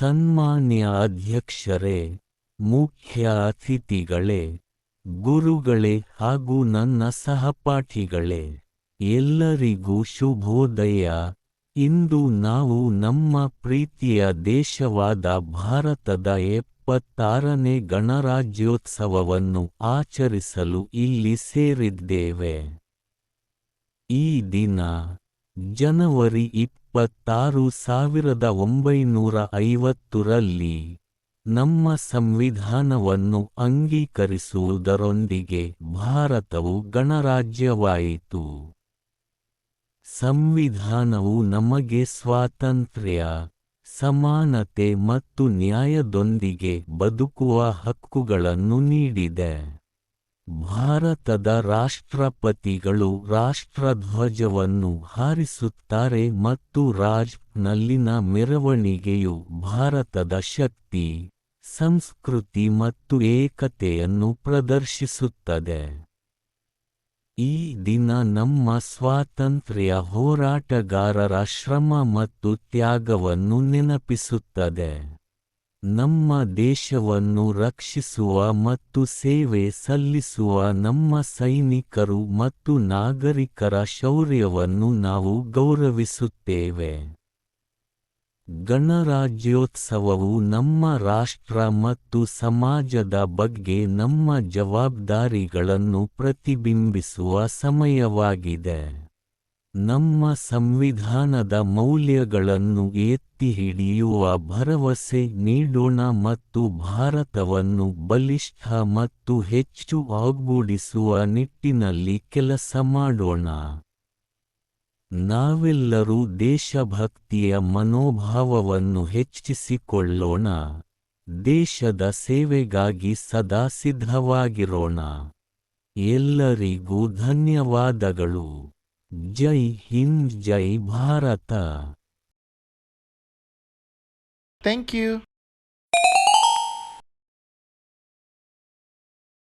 ಸನ್ಮಾನ್ಯ ಅಧ್ಯಕ್ಷರೇ, ಮುಖ್ಯ ಅತಿಥಿಗಳೇ, ಗುರುಗಳೇ ಹಾಗೂ ನನ್ನ ಸಹಪಾಠಿಗಳೇ, ಎಲ್ಲರಿಗೂ ಶುಭೋದಯ. ಇಂದು ನಾವು ನಮ್ಮ ಪ್ರೀತಿಯ ದೇಶವಾದ ಭಾರತದ ಎಪ್ಪತ್ತಾರನೇ ಗಣರಾಜ್ಯೋತ್ಸವವನ್ನು ಆಚರಿಸಲು ಇಲ್ಲಿ ಸೇರಿದ್ದೇವೆ. ಈ ದಿನ, ಜನವರಿ ಇಪ್ಪತ್ತಾರು ಸಾವಿರದ ಒಂಬೈನೂರ ಐವತ್ತರಲ್ಲಿ ನಮ್ಮ ಸಂವಿಧಾನವನ್ನು ಅಂಗೀಕರಿಸುವುದರೊಂದಿಗೆ ಭಾರತವು ಗಣರಾಜ್ಯವಾಯಿತು. ಸಂವಿಧಾನವು ನಮಗೆ ಸ್ವಾತಂತ್ರ್ಯ, ಸಮಾನತೆ ಮತ್ತು ನ್ಯಾಯದೊಂದಿಗೆ ಬದುಕುವ ಹಕ್ಕುಗಳನ್ನು ನೀಡಿದೆ. ಭಾರತದ ರಾಷ್ಟ್ರಪತಿಗಳು ರಾಷ್ಟ್ರಧ್ವಜವನ್ನು ಹಾರಿಸುತ್ತಾರೆ ಮತ್ತು ರಾಜ್ನಲ್ಲಿನ ಮೆರವಣಿಗೆಯು ಭಾರತದ ಶಕ್ತಿ, ಸಂಸ್ಕೃತಿ ಮತ್ತು ಏಕತೆಯನ್ನು ಪ್ರದರ್ಶಿಸುತ್ತದೆ. ಈ ದಿನ ನಮ್ಮ ಸ್ವಾತಂತ್ರ್ಯ ಹೋರಾಟಗಾರರ ಶ್ರಮ ಮತ್ತು ತ್ಯಾಗವನ್ನು ನೆನಪಿಸುತ್ತದೆ. ನಮ್ಮ ದೇಶವನ್ನು ರಕ್ಷಿಸುವ ಮತ್ತು ಸೇವೆ ಸಲ್ಲಿಸುವ ನಮ್ಮ ಸೈನಿಕರು ಮತ್ತು ನಾಗರಿಕರ ಶೌರ್ಯವನ್ನು ನಾವು ಗೌರವಿಸುತ್ತೇವೆ. ಗಣರಾಜ್ಯೋತ್ಸವವು ನಮ್ಮ ರಾಷ್ಟ್ರ ಮತ್ತು ಸಮಾಜದ ಬಗ್ಗೆ ನಮ್ಮ ಜವಾಬ್ದಾರಿಗಳನ್ನು ಪ್ರತಿಬಿಂಬಿಸುವ ಸಮಯವಾಗಿದೆ. ನಮ್ಮ ಸಂವಿಧಾನದ ಮೌಲ್ಯಗಳನ್ನು ಎತ್ತಿ ಹಿಡಿಯುವ ಭರವಸೆ ನೀಡೋಣ ಮತ್ತು ಭಾರತವನ್ನು ಬಲಿಷ್ಠ ಮತ್ತು ಹೆಚ್ಚು ಒಗ್ಗೂಡಿಸುವ ನಿಟ್ಟಿನಲ್ಲಿ ಕೆಲಸ ಮಾಡೋಣ. ನಾವೆಲ್ಲರೂ ದೇಶಭಕ್ತಿಯ ಮನೋಭಾವವನ್ನು ಹೆಚ್ಚಿಸಿಕೊಳ್ಳೋಣ. ದೇಶದ ಸೇವೆಗಾಗಿ ಸದಾ ಸಿದ್ಧವಾಗಿರೋಣ. ಎಲ್ಲರಿಗೂ ಧನ್ಯವಾದಗಳು. जय हिंद जय भारत। Thank you